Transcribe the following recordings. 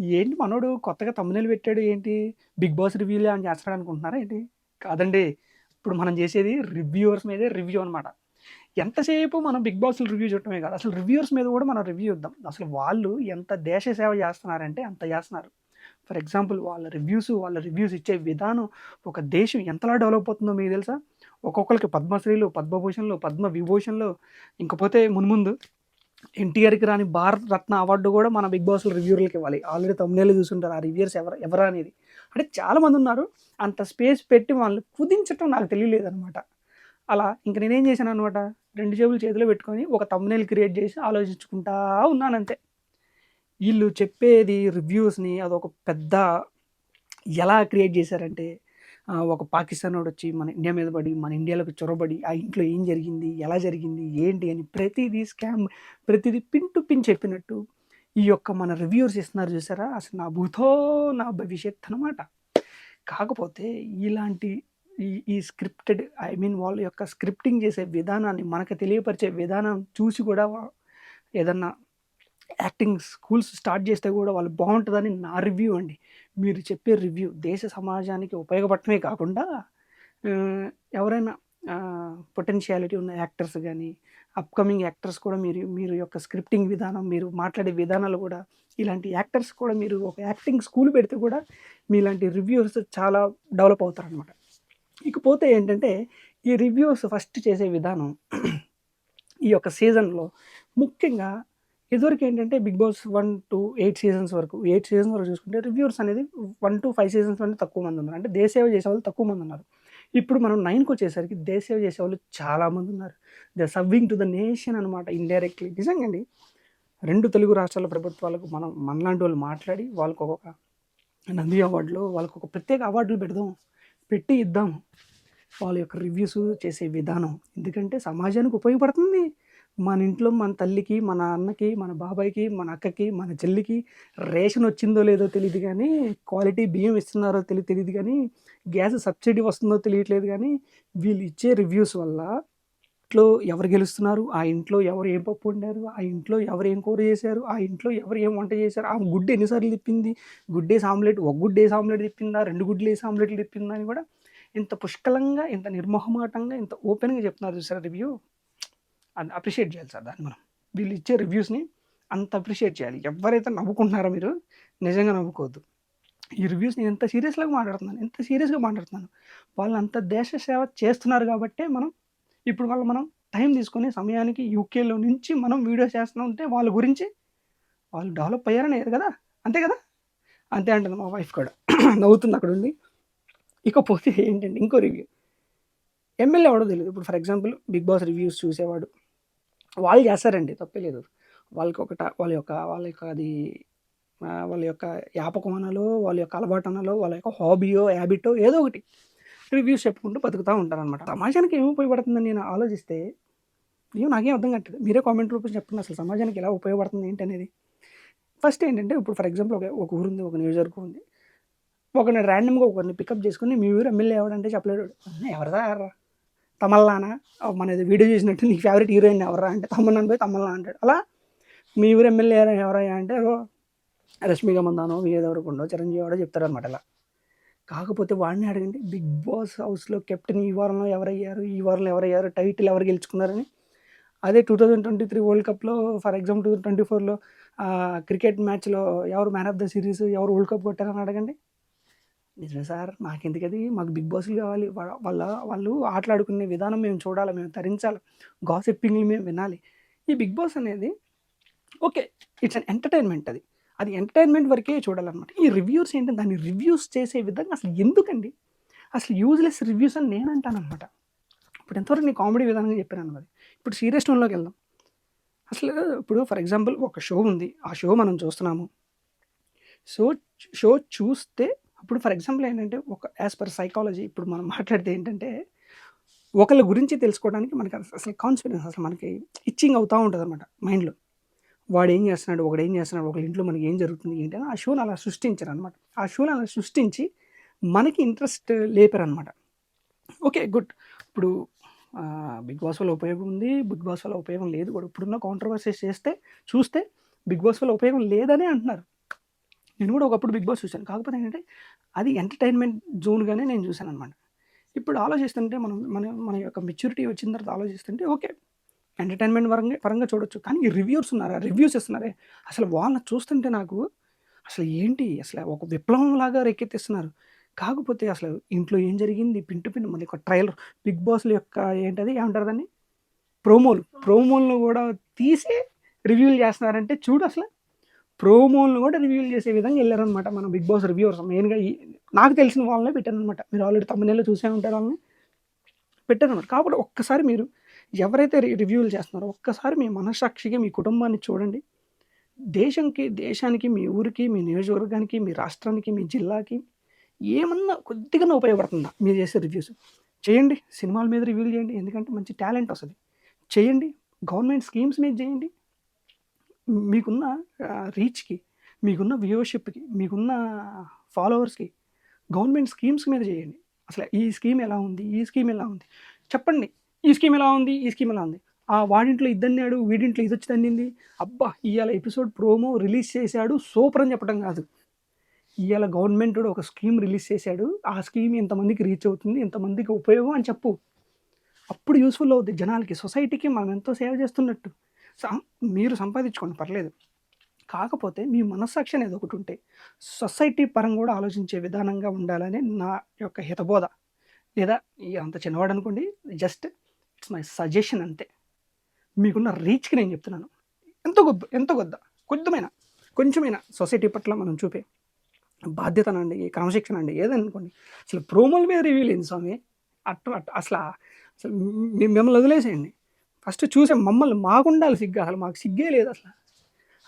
ఏంటి మనోడు కొత్తగా తమ్మునేలు పెట్టాడు ఏంటి? బిగ్ బాస్ రివ్యూలు అని చేస్తాడు అనుకుంటున్నారా ఏంటి? కాదండి. ఇప్పుడు మనం చేసేది రివ్యూవర్స్ మీదే రివ్యూ అనమాట ఎంతసేపు మనం బిగ్ బాస్ రివ్యూ చూడటమే కాదు. అసలు రివ్యూవర్స్ మీద కూడా మనం రివ్యూ ఇద్దాం. అసలు వాళ్ళు ఎంత దేశ సేవ చేస్తున్నారంటే అంత చేస్తున్నారు. ఫర్ ఎగ్జాంపుల్ వాళ్ళ రివ్యూస్ వాళ్ళ రివ్యూస్ ఇచ్చే విధానం ఒక దేశం ఎంతలా డెవలప్ అవుతుందో మీకు తెలుసా? ఒక్కొక్కరికి పద్మశ్రీలు పద్మభూషణ్లు పద్మ విభూషణ్లు ఇంకపోతే మున్ముందు ఎన్టీఆర్కి రాని భారత రత్న అవార్డు కూడా మన బిగ్ బాస్ రివ్యూర్లకి ఇవ్వాలి. ఆల్రెడీ తమిళలో చూసుంటారు ఆ రివ్యూర్స్ ఎవరు ఎవరా అనేది. అంటే చాలామంది ఉన్నారు అంత స్పేస్ పెట్టి వాళ్ళు కుదించటం నాకు తెలియలేదు అనమాట అలా ఇంక నేనేం చేశాను అనమాట రెండు జేబులు చేతిలో పెట్టుకొని ఒక తమ్మునేలు క్రియేట్ చేసి ఆలోచించుకుంటా ఉన్నానంతే. వీళ్ళు చెప్పేది రివ్యూస్ని అదొక పెద్ద ఎలా క్రియేట్ చేశారంటే ఒక పాకిస్తాన్ వాడు వచ్చి మన ఇండియా మీద పడి మన ఇండియాలోకి చొరబడి ఆ ఇంట్లో ఏం జరిగింది ఎలా జరిగింది ఏంటి అని ప్రతిదీ స్కామ్ ప్రతిదీ పిన్ టు పిన్ చెప్పినట్టు ఈ యొక్క మన రివ్యూర్స్ ఇస్తున్నారు చూసారా? అసలు నా భూతో నా భవిష్యత్ అనమాట కాకపోతే ఇలాంటి ఈ ఈ స్క్రిప్టెడ్ ఐ మీన్ వాళ్ళ యొక్క స్క్రిప్టింగ్ చేసే విధానాన్ని మనకు తెలియపరిచే విధానం చూసి కూడా ఏదన్నా యాక్టింగ్ స్కూల్స్ స్టార్ట్ చేస్తే కూడా వాళ్ళు బాగుంటుందని నా రివ్యూ అండి. మీరు చెప్పే రివ్యూ దేశ సమాజానికి ఉపయోగపడటమే కాకుండా ఎవరైనా పొటెన్షియాలిటీ ఉన్న యాక్టర్స్ కానీ అప్కమింగ్ యాక్టర్స్ కూడా మీరు మీరు యొక్క స్క్రిప్టింగ్ విధానం మీరు మాట్లాడే విధానాలు కూడా ఇలాంటి యాక్టర్స్ కూడా మీరు ఒక యాక్టింగ్ స్కూల్ పెడితే కూడా మీలాంటి రివ్యూస్ చాలా డెవలప్ అవుతారనమాట ఇకపోతే ఏంటంటే ఈ రివ్యూస్ ఫస్ట్ చేసే విధానం ఈ యొక్క సీజన్లో ముఖ్యంగా ఇదివరకు ఏంటంటే Big Boss one two eight seasons వరకు ఎయిట్ సీజన్స్ వరకు చూసుకుంటే రివ్యూర్స్ అనేది వన్ టు ఫైవ్ సీజన్స్ అంటే తక్కువ మంది ఉన్నారు. అంటే దేశసేవ చేసే వాళ్ళు తక్కువ మంది ఉన్నారు. ఇప్పుడు మనం నైన్కి వచ్చేసరికి దేశసేవ చేసే వాళ్ళు చాలామంది ఉన్నారు. They serving to the nation అనమాట ఇండైరెక్ట్లీ. నిజంగా అండి. రెండు తెలుగు రాష్ట్రాల ప్రభుత్వాలకు మనం మనలాంటి వాళ్ళు మాట్లాడి వాళ్ళకు ఒక నంది అవార్డులో వాళ్ళకు ఒక ప్రత్యేక అవార్డులు పెడదాం పెట్టి ఇద్దాం. వాళ్ళ యొక్క రివ్యూస్ చేసే విధానం. ఎందుకంటే సమాజానికి ఉపయోగపడుతుంది. మన ఇంట్లో మన తల్లికి మన అన్నకి మన బాబాయ్కి మన అక్కకి మన చెల్లికి రేషన్ వచ్చిందో లేదో తెలియదు కానీ క్వాలిటీ బియ్యం ఇస్తున్నారో తెలియ తెలియదు కానీ గ్యాస్ సబ్సిడీ వస్తుందో తెలియట్లేదు కానీ వీళ్ళు ఇచ్చే రివ్యూస్ వల్ల ఇంట్లో ఎవరు గెలుస్తున్నారు? ఆ ఇంట్లో ఎవరు ఏం పప్పు వండారు? ఆ ఇంట్లో ఎవరు ఏం కూర చేశారు? ఆ ఇంట్లో ఎవరు ఏం వంట చేశారు? ఆ గుడ్డు ఎన్నిసార్లు తిప్పింది? గుడ్డేసి ఆమ్లెట్ ఒక గుడ్డేసి ఆమ్లెట్ తిప్పిందా? రెండు గుడ్లు వేసి ఆమ్లెట్లు తిప్పిందా? అని కూడా ఇంత పుష్కలంగా ఇంత నిర్మోహమాటంగా ఇంత ఓపెన్గా చెప్తున్నారు చూసారా రివ్యూ? అది అప్రిషియేట్ చేయాలి సార్ దాన్ని మనం. వీళ్ళు ఇచ్చే రివ్యూస్ని అంత అప్రిషియేట్ చేయాలి. ఎవరైతే నవ్వుకుంటున్నారో మీరు నిజంగా నవ్వుకోవద్దు. ఈ రివ్యూస్ నేను ఎంత సీరియస్గా మాట్లాడుతున్నాను ఎంత సీరియస్గా మాట్లాడుతున్నాను. వాళ్ళు అంత దేశ సేవ చేస్తున్నారు కాబట్టే మనం ఇప్పుడు వాళ్ళు మనం టైం తీసుకొని సమయానికి యూకేలో నుంచి మనం వీడియోస్ చేస్తూ ఉంటే వాళ్ళ గురించి వాళ్ళు డెవలప్ అయ్యారని కదా? అంతే కదా? అంతే అంటుంది మా వైఫ్ కూడా. నవ్వుతుంది అక్కడ ఉండి. ఇకపోతే ఏంటంటే ఇంకో రివ్యూ ఎమ్మెల్యే ఎవడో తెలియదు ఇప్పుడు for example Big Boss reviews చూసేవాడు. వాళ్ళు చేస్తారండి తప్పే లేదు. వాళ్ళకి ఒకట వాళ్ళ యొక్క వాళ్ళ యొక్క అది వాళ్ళ యొక్క యాపకం అనాలో వాళ్ళ యొక్క అలవాటు అనాలో వాళ్ళ యొక్క హాబీయో హ్యాబిటో ఏదో ఒకటి రివ్యూస్ చెప్పుకుంటూ బతుకుతూ ఉంటారనమాట సమాజానికి ఏమి ఉపయోగపడుతుందని నేను ఆలోచిస్తే ఏమో నాకేం అర్థం కట్టదు మీరే కామెంట్ రూపంలో చెప్పండి అసలు సమాజానికి ఎలా ఉపయోగపడుతుంది ఏంటి అనేది ఫస్ట్ ఏంటంటే ఇప్పుడు ఫర్ ఎగ్జాంపుల్ ఒక ఒక ఊరు ఉంది ఒక నియోజకవర్గం ఉంది. ఒకరిని ర్యాండమ్గా ఒకరిని పికప్ చేసుకుని మీ ఊరు ఎమ్మెల్యే ఎవడంటే చెప్పలేడు. ఎవరిదా ఎవర్రా తమల్లానా మన వీడియో చేసినట్టు నీ ఫేవరెట్ హీరోయిన్ ఎవరా అంటే తమ్మన్నాను పోయి తమల్లా అంటాడు. అలా మీ ఊరు ఎమ్మెల్యే ఎవరయ్యా అంటే రష్మిక మందానో విజయదేవరకొండో చిరంజీవి వాడో చెప్తారు అనమాట అలా కాకపోతే వాడిని అడగండి బిగ్ బాస్ హౌస్లో కెప్టెన్ ఈ వారంలో ఎవరయ్యారు? ఈ వారంలో ఎవరయ్యారు? టైటిల్ ఎవరు గెలుచుకున్నారని? అదే two thousand twenty three world కప్లో for example two thousand twenty ఫోర్లో క్రికెట్ మ్యాచ్లో ఎవరు మ్యాన్ ఆఫ్ ద సిరీస్ ఎవరు వరల్డ్ కప్ కొట్టారని అడగండి. నిజమే సార్. మాకెందుకు మాకు బిగ్ బాస్లు కావాలి. వాళ్ళ వాళ్ళు ఆటలాడుకునే విధానం మేము చూడాలి. మేము తరించాలి. గాసిప్పింగ్లు మేము వినాలి. ఈ బిగ్ బాస్ అనేది ఓకే ఇట్స్ అన్ ఎంటర్టైన్మెంట్ అది. అది ఎంటర్టైన్మెంట్ వరకే చూడాలన్నమాట. ఈ రివ్యూస్ ఏంటి? దాన్ని రివ్యూస్ చేసే విధంగా అసలు ఎందుకండి? అసలు యూజ్లెస్ రివ్యూస్ అని నేను అంటానమాట ఇప్పుడు ఎంతవరకు నీ కామెడీ విధానంగా చెప్పాను అది ఇప్పుడు సీరియస్ టోన్లోకి వెళ్దాం. అసలు ఇప్పుడు ఫర్ ఎగ్జాంపుల్ ఒక షో ఉంది. ఆ షో మనం చూస్తున్నాము. సో షో చూస్తే అప్పుడు ఫర్ ఎగ్జాంపుల్ ఏంటంటే ఒక యాజ్ పర్ సైకాలజీ ఇప్పుడు మనం మాట్లాడితే ఏంటంటే ఒకళ్ళ గురించి తెలుసుకోవడానికి మనకి అసలు కాన్ఫిడెన్స్ అసలు మనకి ఇచ్చింగ్ అవుతూ ఉంటుంది అనమాట మైండ్లో. వాడు ఏం చేస్తున్నాడు ఒకడు ఏం చేస్తున్నాడు ఒకళ్ళ ఇంట్లో మనకి ఏం జరుగుతుంది ఏంటి అని ఆ షోని అలా సృష్టించారు అనమాట ఆ షోని అలా సృష్టించి మనకి ఇంట్రెస్ట్ లేపారు అనమాట ఓకే గుడ్. ఇప్పుడు బిగ్ బాస్ వల్ల ఉపయోగం ఉంది బిగ్ బాస్ వల్ల ఉపయోగం లేదు కూడా. ఇప్పుడున్న కాంట్రవర్సీస్ చేస్తే చూస్తే బిగ్ బాస్ వల్ల ఉపయోగం లేదని అంటున్నారు. నేను కూడా ఒకప్పుడు బిగ్ బాస్ చూశాను. కాకపోతే ఏంటంటే అది ఎంటర్టైన్మెంట్ జోన్గానే నేను చూశాను అనమాట ఇప్పుడు ఆలోచిస్తుంటే మనం మన మన యొక్క మెచ్యూరిటీ వచ్చిన తర్వాత ఆలోచిస్తుంటే ఓకే ఎంటర్టైన్మెంట్ పరంగా పరంగా చూడొచ్చు. కానీ రివ్యూస్ రివ్యూర్స్ ఉన్నారా? రివ్యూస్ ఇస్తున్నారే? అసలు వాళ్ళని చూస్తుంటే నాకు అసలు ఏంటి? అసలు ఒక విప్లవం లాగా రేకెత్తిస్తున్నారు. కాకపోతే అసలు ఇంట్లో ఏం జరిగింది? పింటు పిండి మళ్ళీ ఒక ట్రైలర్ బిగ్ బాస్ల యొక్క ఏంటది? ఏమంటారు దాన్ని? ప్రోమోలు. ప్రోమోలను కూడా తీసి రివ్యూలు చేస్తున్నారంటే చూడు అసలు. ప్రోమోలను కూడా రివ్యూలు చేసే విధంగా వెళ్ళారనమాట మన బిగ్ బాస్ రివ్యూవర్స్. మెయిన్గా నాకు తెలిసిన వాళ్ళనే పెట్టారనమాట మీరు ఆల్రెడీ తమిళలో చూసే ఉంటారు వాళ్ళని. పెట్టారనమాట కాబట్టి ఒక్కసారి మీరు ఎవరైతే రి- రివ్యూలు చేస్తున్నారో ఒక్కసారి మీ మనసాక్షిగా మీ కుటుంబాన్ని చూడండి. దేశంకి దేశానికి మీ ఊరికి మీ నియోజకవర్గానికి మీ రాష్ట్రానికి మీ జిల్లాకి ఏమన్నా కొద్దిగా ఉపయోగపడుతుందా మీరు చేసే రివ్యూస్? చేయండి. సినిమాల మీద రివ్యూలు చేయండి. ఎందుకంటే మంచి టాలెంట్ వస్తుంది. చేయండి. గవర్నమెంట్ స్కీమ్స్ మీద చేయండి. మీకున్న రీచ్కి మీకున్న వ్యూవర్షిప్కి మీకున్న ఫాలోవర్స్కి గవర్నమెంట్ స్కీమ్స్ మీద చేయండి. అసలు ఈ స్కీమ్ ఎలా ఉంది? ఈ స్కీమ్ ఎలా ఉంది? చెప్పండి. ఈ స్కీమ్ ఎలా ఉంది? ఈ స్కీమ్ ఎలా ఉంది? ఆ వాడింట్లో ఇద్దన్నాడు వీడింట్లో ఇది వచ్చి తన్నింది. అబ్బా ఇవాళ ఎపిసోడ్ ప్రోమో రిలీజ్ చేశాడు సూపర్ అని చెప్పడం కాదు. ఇవాళ గవర్నమెంట్ కూడా ఒక స్కీమ్ రిలీజ్ చేశాడు. ఆ స్కీమ్ ఎంతమందికి రీచ్ అవుతుంది ఎంతమందికి ఉపయోగం అని చెప్పు. అప్పుడు యూస్ఫుల్ అవుతుంది జనాలకి సొసైటీకి మనం ఎంతో సేవ చేస్తున్నట్టు. మీరు సంపాదించుకోండి పర్లేదు. కాకపోతే మీ మనస్సాక్షి అనేది ఒకటి ఉంటే సొసైటీ పరంగా కూడా ఆలోచించే విధానంగా ఉండాలని నా యొక్క హితబోధ. లేదా అంత చిన్నవాడు అనుకోండి జస్ట్ ఇట్స్ మై సజెషన్ అంతే. మీకున్న రీచ్కి నేను చెప్తున్నాను. ఎంతో గొప్ప ఎంత గొద్ద కొద్దిమైన కొంచెమైనా సొసైటీ పట్ల మనం చూపే బాధ్యతనండి క్రమశిక్షణ అండి. ఏదనుకోండి అసలు ప్రోమోల మీద రివ్యూ లేదు స్వామి. అట్ అసలు అసలు మిమ్మల్ని వదిలేసేయండి. ఫస్ట్ చూసే మమ్మల్ని మాకు ఉండాలి సిగ్గు. అసలు మాకు సిగ్గే లేదు అసలు.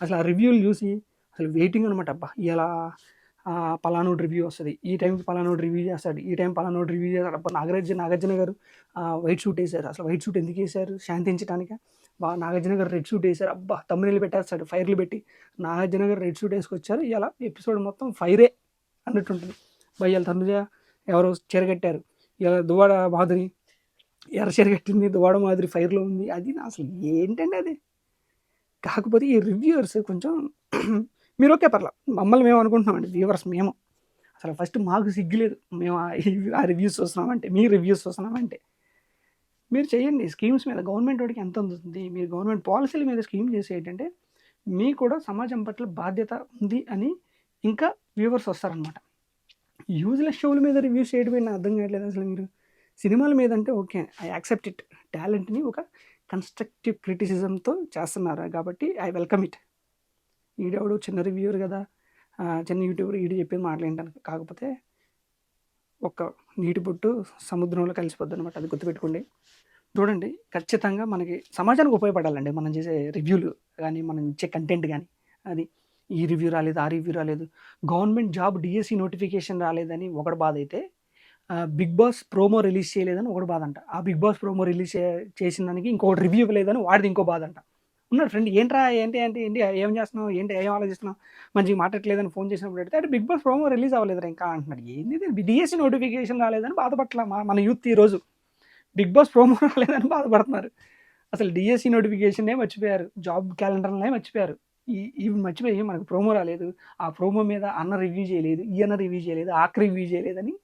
అసలు ఆ రివ్యూలు చూసి అసలు వెయిటింగ్ అనమాట అబ్బా ఇలా పలానోడు రివ్యూ వస్తుంది. ఈ టైంకి పలానోడు రివ్యూ చేస్తాడు. ఈ టైం పలానోడు రివ్యూ చేస్తాడు. అబ్బా నాగార్జున నాగార్జున గారు వైట్ షూట్ వేశారు అసలు వైట్ షూట్ ఎందుకు వేశారు శాంతించడానికి బా నాగార్జున గారు రెడ్ షూట్ వేశారు అబ్బా తమ్ముళ్ళు పెట్టేస్తాడు ఫైర్లు పెట్టి. నాగార్జున గారు రెడ్ షూట్ వేసుకొచ్చారు. ఇలా ఎపిసోడ్ మొత్తం ఫైరే అన్నట్టుంటుంది. భయ్యాల తనుజ ఎవరో చెరగట్టారు ఇలా దువాడ మాధురి ఎర్ర చీర కట్టింది దువాడ మాదిరి ఫైర్లో ఉంది. అది నా అసలు ఏంటండి అది? కాకపోతే ఈ రివ్యూవర్స్ కొంచెం మీరు ఓకే పర్లా. మమ్మల్ని మేము అనుకుంటున్నామండి వ్యూవర్స్ మేము. అసలు ఫస్ట్ మాకు సిగ్గులేదు మేము ఆ- రివ్యూస్ చూస్తున్నామంటే మీ రివ్యూస్ చూస్తున్నామంటే. మీరు చేయండి స్కీమ్స్ మీద గవర్నమెంట్ వాడికి ఎంత అందుతుంది? మీరు గవర్నమెంట్ పాలసీల మీద స్కీమ్ చేసి ఏంటంటే మీకు కూడా సమాజం పట్ల బాధ్యత ఉంది అని ఇంకా వ్యూవర్స్ వస్తారనమాట యూజ్లెస్ షోల మీద రివ్యూస్ చేయడం నాకు అర్థం కావట్లేదు అసలు మీరు. సినిమాల మీద అంటే ఓకే ఐ యాక్సెప్ట్ ఇట్. టాలెంట్ని ఒక కన్స్ట్రక్టివ్ క్రిటిసిజంతో చేస్తున్నారు. కాబట్టి ఐ వెల్కమ్ ఇట్. ఈడెవడు చిన్న రివ్యూర్ కదా. చిన్న యూట్యూబర్ ఈడు చెప్పేది మాట్లాడింటాను కాకపోతే ఒక నీటి బొట్టు సముద్రంలో కలిసిపోద్ది అనమాట అది గుర్తుపెట్టుకోండి. చూడండి ఖచ్చితంగా మనకి సమాజానికి ఉపయోగపడాలండి మనం చేసే రివ్యూలు కానీ మనం ఇచ్చే కంటెంట్ కానీ. అది ఈ రివ్యూ రాలేదు ఆ రివ్యూ రాలేదు. గవర్నమెంట్ జాబ్ డిఎస్సి నోటిఫికేషన్ రాలేదని ఒకటి బాధ అయితే బిగ్ బాస్ ప్రోమో రిలీజ్ చేయలేదని ఒకటి బాధ అంట ఆ బిగ్ బాస్ ప్రోమో రిలీజ్ చేసిన దానికి ఇంకొకటి రివ్యూ ఇవ్వలేదని వాడిది ఇంకో బాధ అంట ఉన్నాడు ఫ్రెండ్ ఏంట్రా ఏంటి ఏంటి ఏంటి ఏం చేస్తున్నావు ఏంటి ఏం ఆలోచిస్తున్నావు? మంచిగా మాట్లాడలేదని ఫోన్ చేసినప్పుడు అడిగితే అంటే బిగ్ బాస్ ప్రోమో రిలీజ్ అవ్వలేదురా ఇంకా అంటున్నాడు. ఏంది డిఎస్సి నోటిఫికేషన్ రాలేదని బాధపట్ల మన యూత్ ఈరోజు బిగ్ బాస్ ప్రోమో రాలేదని బాధపడుతున్నారు. అసలు డిఎస్సి నోటిఫికేషనే మర్చిపోయారు. జాబ్ క్యాలెండర్లనే మర్చిపోయారు. ఈ ఇవి మర్చిపోయి మనకు ప్రోమో రాలేదు. ఆ ప్రోమో మీద అన్న రివ్యూ చేయలేదు ఈ అన్న రివ్యూ చేయలేదు ఆక్ రివ్యూ చేయలేదని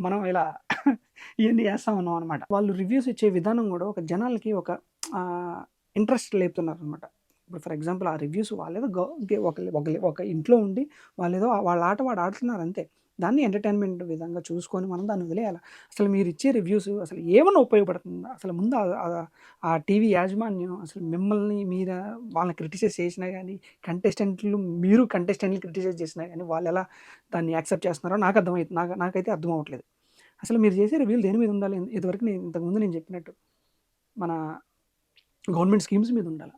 మనం ఇలా ఇవన్నీ చేస్తా ఉన్నాం అనమాట వాళ్ళు రివ్యూస్ ఇచ్చే విధానం కూడా ఒక జనాలకి ఒక ఇంట్రెస్ట్ లేపుతున్నారు అనమాట ఇప్పుడు ఫర్ ఎగ్జాంపుల్ ఆ రివ్యూస్ వాళ్ళేదో గో- ఒక ఒక ఇంట్లో ఉండి వాళ్ళేదో వాళ్ళ ఆట వాడు ఆడుతున్నారు అంతే. దాన్ని ఎంటర్టైన్మెంట్ విధంగా చూసుకొని మనం దాన్ని వదిలేయాలి. అసలు మీరు ఇచ్చే రివ్యూస్ అసలు ఏమైనా ఉపయోగపడుతుందా? అసలు ముందు ఆ- ఆ టీవీ యాజమాన్యం అసలు మిమ్మల్ని మీద వాళ్ళని క్రిటిసైజ్ చేసినా కానీ కంటెస్టెంట్లు మీరు కంటెస్టెంట్లు క్రిటిసైజ్ చేసినా కానీ వాళ్ళు ఎలా దాన్ని యాక్సెప్ట్ చేస్తున్నారో నాకు అర్థమవుతుంది నాకు నాకైతే అర్థం అవ్వట్లేదు. అసలు మీరు చేసే రివ్యూలు దేని మీద ఉండాలి? ఇదివరకు నేను ఇంతకుముందు నేను చెప్పినట్టు మన గవర్నమెంట్ స్కీమ్స్ మీద ఉండాలి.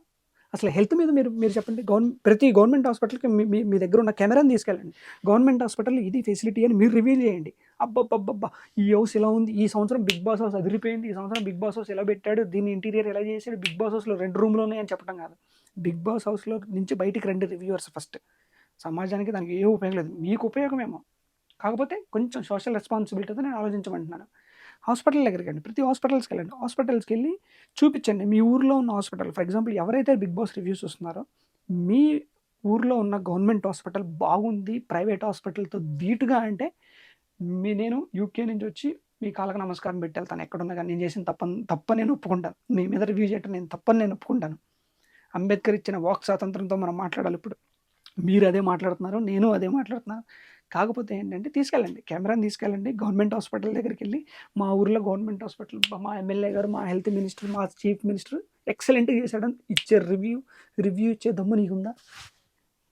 అసలు హెల్త్ మీద మీరు మీరు చెప్పండి గవర్నమెంట్ ప్రతి గవర్నమెంట్ హాస్పిటల్కి మీ మీ- దగ్గర ఉన్న కెమెరాని తీసుకెళ్ళండి. గవర్నమెంట్ హాస్పిటల్ ఇది ఫెసిలిటీ అని మీరు రివీల్ చేయండి. అబ్బబ్బబ్బబ్బా ఈ హౌస్ ఇలా ఉంది? ఈ సంవత్సరం బిగ్ బాస్ హౌస్ అదిరిపోయింది. ఈ సంవత్సరం బిగ్ బాస్ హౌస్ ఎలా పెట్టాడు? దీని ఇంటీరియర్ ఎలా చేశాడు బిగ్ బాస్ హౌస్లో రెండు రూమ్లు ఉన్నాయని చెప్పడం కాదు. బిగ్ బాస్ హౌస్లో నుంచి బయటికి రండి రివ్యూవర్స్ ఫస్ట్. సమాజానికి దానికి ఏ ఉపయోగం లేదు. మీకు ఉపయోగమేమో. కాకపోతే కొంచెం సోషల్ రెస్పాన్సిబిలిటీతో నేను ఆలోచించమంటున్నాను. హాస్పిటల్ దగ్గరికి వెళ్ళండి ప్రతి హాస్పిటల్స్కి వెళ్ళండి హాస్పిటల్స్కి వెళ్ళి చూపించండి మీ ఊర్లో ఉన్న హాస్పిటల్. ఫర్ ఎగ్జాంపుల్ ఎవరైతే బిగ్ బాస్ రివ్యూస్ వస్తున్నారో మీ ఊర్లో ఉన్న గవర్నమెంట్ హాస్పిటల్ బాగుంది ప్రైవేట్ హాస్పిటల్తో ధీటుగా అంటే మీ నేను యూకే నుంచి వచ్చి మీ కాళ్ళకి నమస్కారం పెట్టి వెళ్తాను ఎక్కడున్నా కానీ నేను చేసిన తప్ప తప్ప నేను ఒప్పుకుంటాను. మీ మీద రివ్యూ చేయటం నేను తప్పని నేను ఒప్పుకుంటాను. అంబేద్కర్ ఇచ్చిన వాక్ స్వాతంత్రంతో మనం మాట్లాడాలి ఇప్పుడు. మీరు అదే మాట్లాడుతున్నారు నేను అదే మాట్లాడుతున్నాను కాకపోతే ఏంటంటే తీసుకెళ్ళండి. కెమెరాని తీసుకెళ్ళండి. గవర్నమెంట్ హాస్పిటల్ దగ్గరికి వెళ్ళి మా ఊర్లో గవర్నమెంట్ హాస్పిటల్ మా ఎమ్మెల్యే గారు మా హెల్త్ మినిస్టర్ మా చీఫ్ మినిస్టర్ ఎక్సలెంట్గా చేశాడని ఇచ్చే రివ్యూ రివ్యూ ఇచ్చే దమ్ము నీకుందా?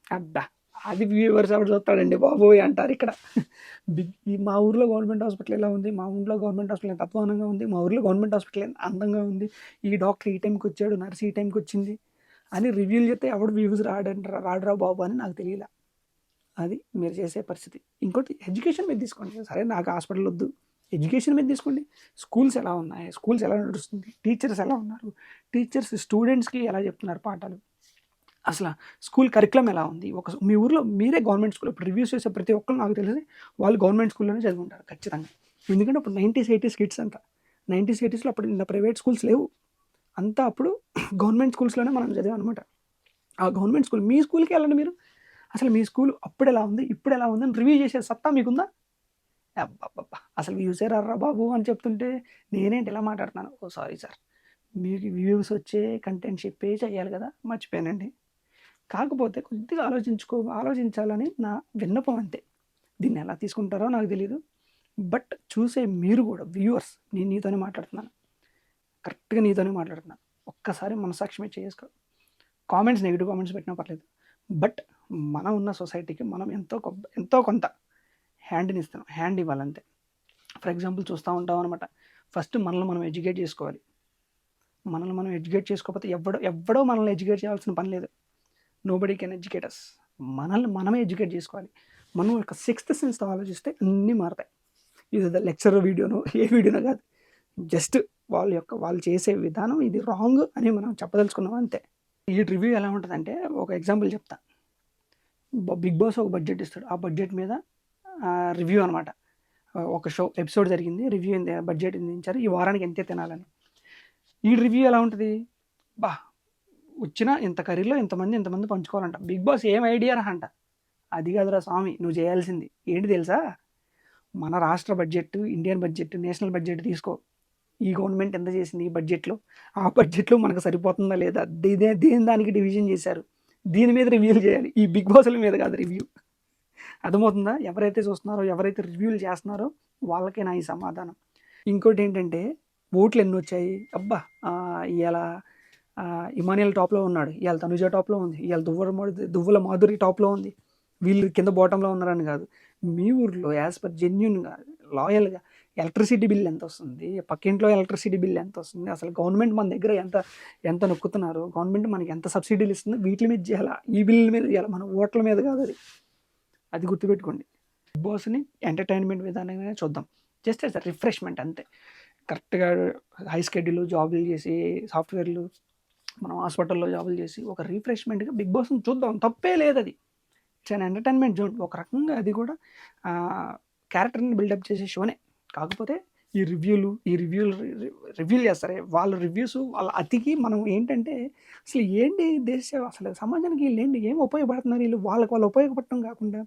అబ్బా! అది వ్యూవర్స్ ఎవరు చూస్తాడండి బాబోయ్ అంటారు ఇక్కడ. బిగ్ ఈ మా ఊర్లో గవర్నమెంట్ హాస్పిటల్ ఎలా ఉంది? మా ఊర్లో గవర్నమెంట్ హాస్పిటల్ ఎంత అధ్వానంగా ఉంది? మా ఊర్లో గవర్నమెంట్ హాస్పిటల్ ఎంత అందంగా ఉంది? ఈ డాక్టర్ ఈ టైంకి వచ్చాడు నర్స్ ఈ టైంకి వచ్చింది అని రివ్యూలు చెప్తే ఎవడు వ్యూస్ రాడంట రాడురా బాబు అని నాకు తెలియలే. అది మీరు చేసే పరిస్థితి. ఇంకోటి ఎడ్యుకేషన్ మీద తీసుకోండి. సరే నాకు హాస్పిటల్ వద్దు. ఎడ్యుకేషన్ మీద తీసుకోండి. స్కూల్స్ ఎలా ఉన్నాయి? స్కూల్స్ ఎలా నడుస్తుంది? టీచర్స్ ఎలా ఉన్నారు? టీచర్స్ స్టూడెంట్స్కి ఎలా చెప్తున్నారు పాఠాలు? అసలు స్కూల్ కరికులం ఎలా ఉంది? ఒక మీ ఊర్లో మీరే గవర్నమెంట్ స్కూల్ ఇప్పుడు రివ్యూస్ చేసే ప్రతి ఒక్కరు నాకు తెలిసి వాళ్ళు గవర్నమెంట్ స్కూల్లోనే చదువుకుంటారు ఖచ్చితంగా. ఎందుకంటే అప్పుడు నైంటీస్ ఎయిటీస్ కిడ్స్ అంట నైంటీస్ ఎయిటీస్లో అప్పుడు ఇంత ప్రైవేట్ స్కూల్స్ లేవు. అంతా అప్పుడు గవర్నమెంట్ స్కూల్స్లోనే మనం చదివాం అనమాట ఆ గవర్నమెంట్ స్కూల్ మీ స్కూల్కి వెళ్ళండి మీరు. అసలు మీ స్కూల్ అప్పుడు ఎలా ఉంది? ఇప్పుడు ఎలా ఉంది? అని రివ్యూ చేసే సత్తా మీకుందా? అబ్బా అసలు వ్యూసే రారా బాబు అని చెప్తుంటే నేనేంటి ఇలా మాట్లాడుతున్నాను? Oh sorry sir. మీకు వ్యూస్ వచ్చే కంటెంట్ చెప్పే చేయాలి కదా? మర్చిపోయానండి. కాకపోతే కొద్దిగా ఆలోచించుకో ఆలోచించాలని నా విన్నపం అంతే. దీన్ని ఎలా తీసుకుంటారో నాకు తెలియదు బట్ చూసే మీరు కూడా వ్యూవర్స్ నేను నీతోనే మాట్లాడుతున్నాను. కరెక్ట్గా నీతోనే మాట్లాడుతున్నాను. ఒక్కసారి మనసాక్షి మీద చేసుకో కామెంట్స్ నెగిటివ్ కామెంట్స్ పెట్టినా పర్లేదు. బట్ మనం ఉన్న సొసైటీకి మనం ఎంతో ఎంతో కొంత హ్యాండ్ని ఇస్తాం హ్యాండ్ ఇవ్వాలంతే. ఫర్ ఎగ్జాంపుల్ చూస్తూ ఉంటాం అనమాట ఫస్ట్ మనల్ని మనం ఎడ్యుకేట్ చేసుకోవాలి. మనల్ని మనం ఎడ్యుకేట్ చేసుకోకపోతే ఎవడో ఎవడో మనల్ని ఎడ్యుకేట్ చేయాల్సిన పని లేదు. నోబడీ కెన్ ఎడ్యుకేటర్స్ మనల్ని మనమే ఎడ్యుకేట్ చేసుకోవాలి. మనం ఒక సిక్స్త్ సెన్స్తో ఆలోచిస్తే అన్నీ మారుతాయి. ఇది లెక్చర్ వీడియోనో ఏ వీడియోనో కాదు. జస్ట్ వాళ్ళ యొక్క వాళ్ళు చేసే విధానం ఇది రాంగ్ అని మనం చెప్పదలుచుకున్నాం అంతే. ఈ రివ్యూ ఎలా ఉంటుందంటే ఒక ఎగ్జాంపుల్ చెప్తా. బిగ్ బాస్ ఒక బడ్జెట్ ఇస్తాడు. ఆ బడ్జెట్ మీద రివ్యూ అనమాట ఒక షో ఎపిసోడ్ జరిగింది. రివ్యూ బడ్జెట్ ఇచ్చారు ఈ వారానికి ఎంతే తినాలని. ఈ రివ్యూ ఎలా ఉంటుంది? బా వచ్చిన ఇంత కర్రీలో ఇంతమంది ఇంతమంది పంచుకోవాలంట. బిగ్ బాస్ ఏం ఐడియా రా అంట అది కాదురా స్వామి నువ్వు చేయాల్సింది. ఏంటి తెలుసా? మన రాష్ట్ర budget Indian budget national budget తీసుకో. ఈ గవర్నమెంట్ ఎంత చేసింది ఈ బడ్జెట్లో? ఆ బడ్జెట్లో మనకు సరిపోతుందా లేదా? దీని దేని దానికి డివిజన్ చేశారు. దీని మీద రివ్యూలు చేయాలి. ఈ బిగ్ బాస్ల మీద కాదు రివ్యూ. అర్థమవుతుందా? ఎవరైతే చూస్తున్నారో ఎవరైతే రివ్యూలు చేస్తున్నారో వాళ్ళకే నా ఈ సమాధానం? ఇంకోటి ఏంటంటే ఓట్లు ఎన్ని వచ్చాయి? అబ్బా ఇవాళ ఇమానియల్ టాప్లో ఉన్నాడు. ఇవాళ తనుజ టాప్లో ఉంది. ఇవాళ దువ్వల దువ్వల మాధురి టాప్లో ఉంది. వీళ్ళు కింద బాటంలో ఉన్నారని కాదు. మీ ఊర్లో యాజ్ పర్ జెన్యున్గా లాయల్గా ఎలక్ట్రిసిటీ బిల్ ఎంత వస్తుంది పక్కింట్లో ఎలక్ట్రిసిటీ బిల్ ఎంత వస్తుంది అసలు గవర్నమెంట్ మన దగ్గర ఎంత ఎంత నొక్కుతున్నారు? గవర్నమెంట్ మనకి ఎంత సబ్సిడీలు ఇస్తుంది? వీటి మీద చేయాలా? ఈ బిల్ మీద చేయాలా? మన ఓట్ల మీద కాదు అది. అది గుర్తుపెట్టుకోండి. బిగ్ బాస్ని ఎంటర్టైన్మెంట్ విధానంగానే చూద్దాం. జస్ట్ యాజ్ రిఫ్రెష్మెంట్ అంతే. కరెక్ట్గా హై స్కెడ్యూల్ జాబులు చేసి సాఫ్ట్వేర్లు మనం హాస్పిటల్లో జాబులు చేసి ఒక రిఫ్రెష్మెంట్గా బిగ్ బాస్ని చూద్దాం. తప్పే లేదు అది ఇట్స్ ఎంటర్టైన్మెంట్ జోన్ ఒక రకంగా అది కూడా క్యారెక్టర్ని బిల్డప్ చేసే షోనే కాకపోతే ఈ రివ్యూలు ఈ రివ్యూలు రివ్యూలు చేస్తారే? వాళ్ళ రివ్యూస్ వాళ్ళ అతికి మనం ఏంటంటే అసలు ఏంటి దేశ అసలు సమాజానికి వీళ్ళు ఏంటి ఏం ఉపయోగపడుతున్నారు వీళ్ళు? వాళ్ళకి వాళ్ళు ఉపయోగపడటం కాకుండా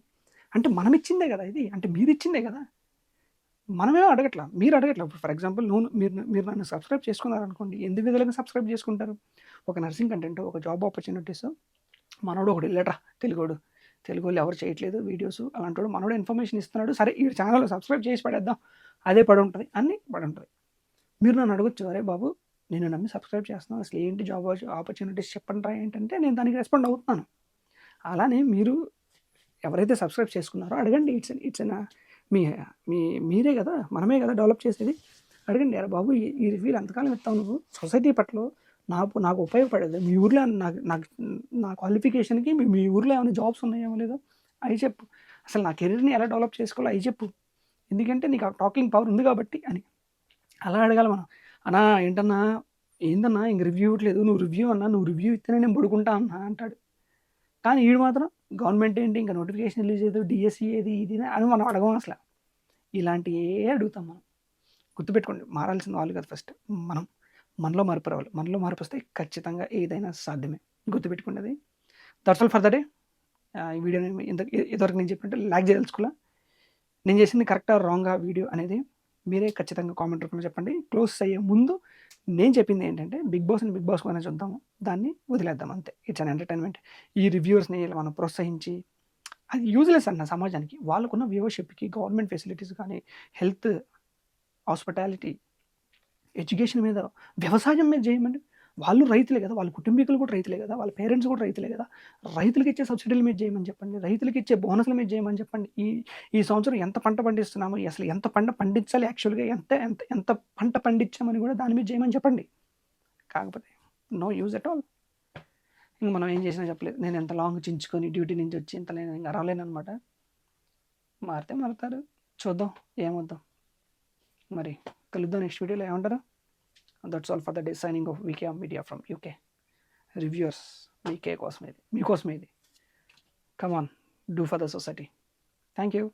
అంటే మనం ఇచ్చిందే కదా ఇది? అంటే మీరు ఇచ్చిందే కదా? మనమే అడగట్లా. మీరు అడగట్లా. ఫర్ ఎగ్జాంపుల్ నువ్వు మీరు మీరు నన్ను సబ్స్క్రైబ్ చేసుకున్నారనుకోండి ఎందుకు విధాలుగా సబ్స్క్రైబ్ చేసుకుంటారు? ఒక నర్సింగ్ కంటెంట్ ఒక జాబ్ ఆపర్చునిటీస్ మనోడు ఒకటి వెళ్ళట్రా తెలుగోడు. తెలుగు వాళ్ళు ఎవరు చేయట్లేదు వీడియోస్. అంటాడు మనోడు ఇన్ఫర్మేషన్ ఇస్తున్నాడు. సరే ఈ ఛానల్ సబ్స్క్రైబ్ చేసి పడేద్దాం. అదే పడి ఉంటుంది. అన్నీ పడి ఉంటుంది. మీరు నన్ను అడగొచ్చు. అరే బాబు నేను నమ్మి సబ్స్క్రైబ్ చేస్తున్నాను అసలు ఏంటి జాబ్ ఆపర్చునిటీస్ చెప్పండి రా ఏంటంటే నేను దానికి రెస్పాండ్ అవుతున్నాను. అలానే మీరు ఎవరైతే సబ్స్క్రైబ్ చేసుకున్నారో అడగండి. ఇట్స్ ఇట్స్ uh, మీ మీ మీరే కదా మనమే కదా డెవలప్ చేసేది. అడగండి. అరే బాబు ఈ- ఈ రివ్యూలు ఎంతకాలం ఇస్తావు నువ్వు? సొసైటీ పట్ల నాకు నాకు ఉపయోగపడేది. మీ ఊర్లో నాకు నాకు నా క్వాలిఫికేషన్కి మీ మీ ఊర్లో ఏమైనా జాబ్స్ ఉన్నాయేమో లేదో అవి చెప్పు. అసలు నా కెరీర్ని ఎలా డెవలప్ చేసుకోవాలో అవి చెప్పు. ఎందుకంటే నీకు ఆ టాకింగ్ పవర్ ఉంది కాబట్టి అని. అలా అడగాలి మనం. అన్నా ఏంటన్నా? ఏందన్నా? ఇంక రివ్యూ ఇవ్వట్లేదు. నువ్వు రివ్యూ అన్నా నువ్వు రివ్యూ ఇస్తేనే నేను పడుకుంటా అన్నా అంటాడు. కానీ వీడు మాత్రం గవర్నమెంట్ ఏంటి? ఇంకా నోటిఫికేషన్ రిలీజ్ చేయదు డిఎస్సి ఏది ఇది అని మనం అడగం అసలు. ఇలాంటివి ఏ అడుగుతాం మనం. గుర్తుపెట్టుకోండి. మారాల్సిన వాళ్ళు కదా ఫస్ట్ మనం మనలో మార్పు రావాలి. మనలో మార్పు వస్తే ఖచ్చితంగా ఏదైనా సాధ్యమే. గుర్తుపెట్టుకున్నది. అది that's all for the day ఈ వీడియోని ఇంత ఇదివరకు నేను చెప్పినట్టు లైక్ చేయదలుచుకోలే నేను చేసింది కరెక్టా రాంగా వీడియో అనేది మీరే ఖచ్చితంగా కామెంట్ రూపంలో చెప్పండి. క్లోజ్ అయ్యే ముందు నేను చెప్పింది ఏంటంటే బిగ్ బాస్ని బిగ్ బాస్ అనేది చూద్దాము. దాన్ని వదిలేద్దాం అంతే. ఇట్స్ అన్ ఎంటర్టైన్మెంట్ ఈ రివ్యూవర్స్ని ఇలా మనం ప్రోత్సహించి అది యూజ్లెస్ అన్న సమాజానికి వాళ్ళకున్న వ్యూవర్షిప్కి గవర్నమెంట్ ఫెసిలిటీస్ కానీ హెల్త్ హాస్పిటాలిటీ ఎడ్యుకేషన్ మీద వ్యవసాయం మీద చేయమండి. వాళ్ళు రైతులే కదా వాళ్ళ కుటుంబీకులు కూడా రైతులే కదా వాళ్ళ పేరెంట్స్ కూడా రైతులే కదా. రైతులకు ఇచ్చే సబ్సిడీల మీద చేయమని చెప్పండి రైతులకు ఇచ్చే బోనస్ల మీద చేయమని చెప్పండి. ఈ ఈ సంవత్సరం ఎంత పంట పండిస్తున్నాము అసలు ఎంత పంట పండించాలి యాక్చువల్గా ఎంత ఎంత ఎంత పంట పండించామని కూడా దాని మీద చేయమని చెప్పండి. కాకపోతే నో యూజ్ అట్ ఆల్. ఇంక మనం ఏం చేసినా చెప్పలేదు. నేను ఎంత లాంగ్ చించుకొని డ్యూటీ నుంచి వచ్చి ఇంత నేను ఇంకా రాలేను అనమాట మారితే మారుతారు. చూద్దాం ఏమొద్దాం. మరి కలుద్దాం నెక్స్ట్ వీడియోలో ఏమంటారు? That's all for the day signing off VK media from UK reviewers మీకే కోసం ఇది మీకోసమే ఇది. Come on do for the society thank you